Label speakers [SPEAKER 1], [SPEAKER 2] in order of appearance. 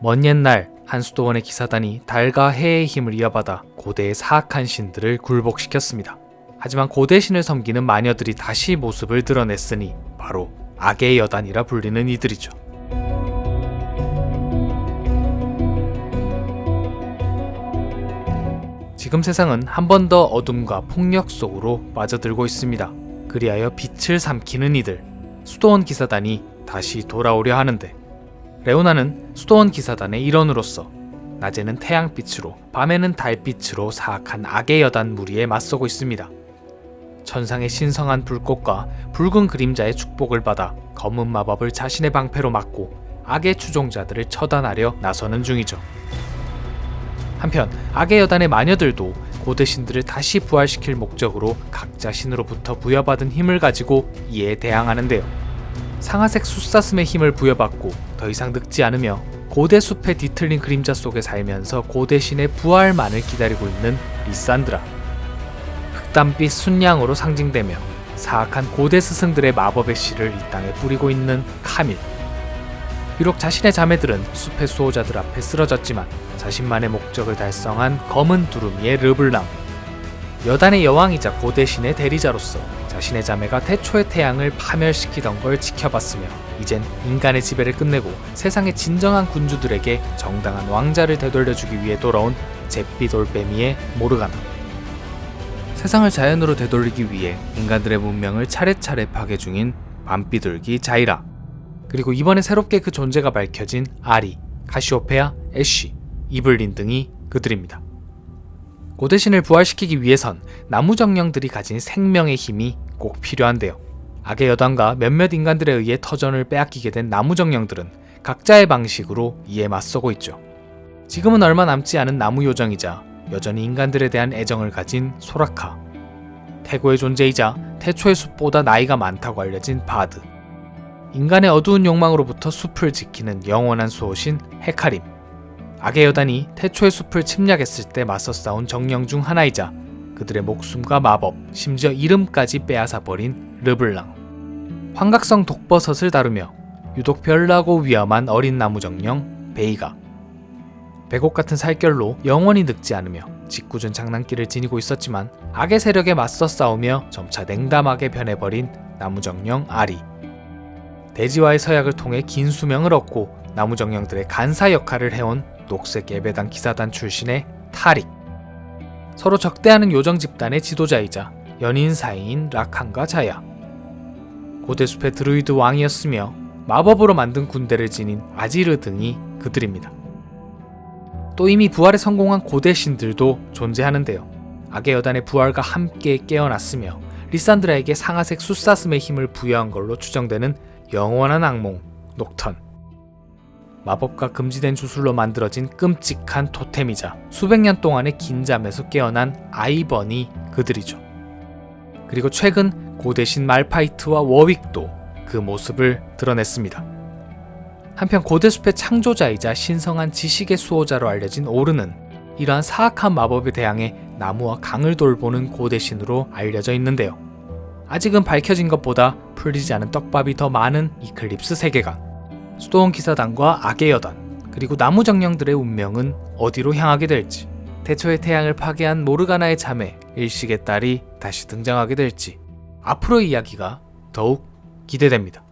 [SPEAKER 1] 먼 옛날 한 수도원의 기사단이 달과 해의 힘을 이어받아 고대의 사악한 신들을 굴복시켰습니다. 하지만 고대 신을 섬기는 마녀들이 다시 모습을 드러냈으니 바로 악의 여단이라 불리는 이들이죠. 지금 세상은 한 번 더 어둠과 폭력 속으로 빠져들고 있습니다. 그리하여 빛을 삼키는 이들, 수도원 기사단이 다시 돌아오려 하는데 레오나는 수도원 기사단의 일원으로서 낮에는 태양빛으로 밤에는 달빛으로 사악한 악의 여단 무리에 맞서고 있습니다. 천상의 신성한 불꽃과 붉은 그림자의 축복을 받아 검은 마법을 자신의 방패로 막고 악의 추종자들을 처단하려 나서는 중이죠. 한편 악의 여단의 마녀들도 고대 신들을 다시 부활시킬 목적으로 각자 신으로부터 부여받은 힘을 가지고 이에 대항하는데요. 상아색 숫사슴의 힘을 부여받고 더 이상 늙지 않으며 고대 숲의 뒤틀린 그림자 속에 살면서 고대 신의 부활만을 기다리고 있는 리산드라. 흑담빛 순양으로 상징되며 사악한 고대 스승들의 마법의 씨를 이 땅에 뿌리고 있는 카밀. 비록 자신의 자매들은 숲의 수호자들 앞에 쓰러졌지만 자신만의 목적을 달성한 검은 두루미의 르블랑. 여단의 여왕이자 고대 신의 대리자로서 자신의 자매가 태초의 태양을 파멸시키던 걸 지켜봤으며 이젠 인간의 지배를 끝내고 세상의 진정한 군주들에게 정당한 왕자를 되돌려주기 위해 돌아온 잿빛 올빼미의 모르가나. 세상을 자연으로 되돌리기 위해 인간들의 문명을 차례차례 파괴 중인 밤비둘기 자이라. 그리고 이번에 새롭게 그 존재가 밝혀진 아리, 카시오페아, 애쉬, 이블린 등이 그들입니다. 고대신을 부활시키기 위해선 나무 정령들이 가진 생명의 힘이 꼭 필요한데요. 악의 여단과 몇몇 인간들에 의해 터전을 빼앗기게 된 나무 정령들은 각자의 방식으로 이에 맞서고 있죠. 지금은 얼마 남지 않은 나무 요정이자 여전히 인간들에 대한 애정을 가진 소라카. 태고의 존재이자 태초의 숲보다 나이가 많다고 알려진 바드. 인간의 어두운 욕망으로부터 숲을 지키는 영원한 수호신 헤카림. 악의 여단이 태초의 숲을 침략했을 때 맞서 싸운 정령 중 하나이자 그들의 목숨과 마법, 심지어 이름까지 빼앗아 버린 르블랑. 환각성 독버섯을 다루며 유독 별나고 위험한 어린 나무 정령 베이가. 백옥 같은 살결로 영원히 늙지 않으며 짓궂은 장난기를 지니고 있었지만 악의 세력에 맞서 싸우며 점차 냉담하게 변해버린 나무 정령 아리. 대지와의 서약을 통해 긴 수명을 얻고 나무 정령들의 간사 역할을 해온 녹색 예배당 기사단 출신의 타릭. 서로 적대하는 요정 집단의 지도자이자 연인 사이인 라칸과 자야. 고대 숲의 드루이드 왕이었으며 마법으로 만든 군대를 지닌 아지르 등이 그들입니다. 또 이미 부활에 성공한 고대 신들도 존재하는데요. 악의 여단의 부활과 함께 깨어났으며 리산드라에게 상아색 숫사슴의 힘을 부여한 걸로 추정되는 영원한 악몽 녹턴. 마법과 금지된 주술로 만들어진 끔찍한 토템이자 수백 년 동안의 긴 잠에서 깨어난 아이번이 그들이죠. 그리고 최근 고대 신 말파이트와 워윅도 그 모습을 드러냈습니다. 한편 고대 숲의 창조자이자 신성한 지식의 수호자로 알려진 오르는 이러한 사악한 마법에 대항해 나무와 강을 돌보는 고대 신으로 알려져 있는데요. 아직은 밝혀진 것보다 풀리지 않은 떡밥이 더 많은 이클립스 세계관. 수도원 기사단과 악의 여단, 그리고 나무 정령들의 운명은 어디로 향하게 될지, 태초의 태양을 파괴한 모르가나의 자매 일식의 딸이 다시 등장하게 될지, 앞으로의 이야기가 더욱 기대됩니다.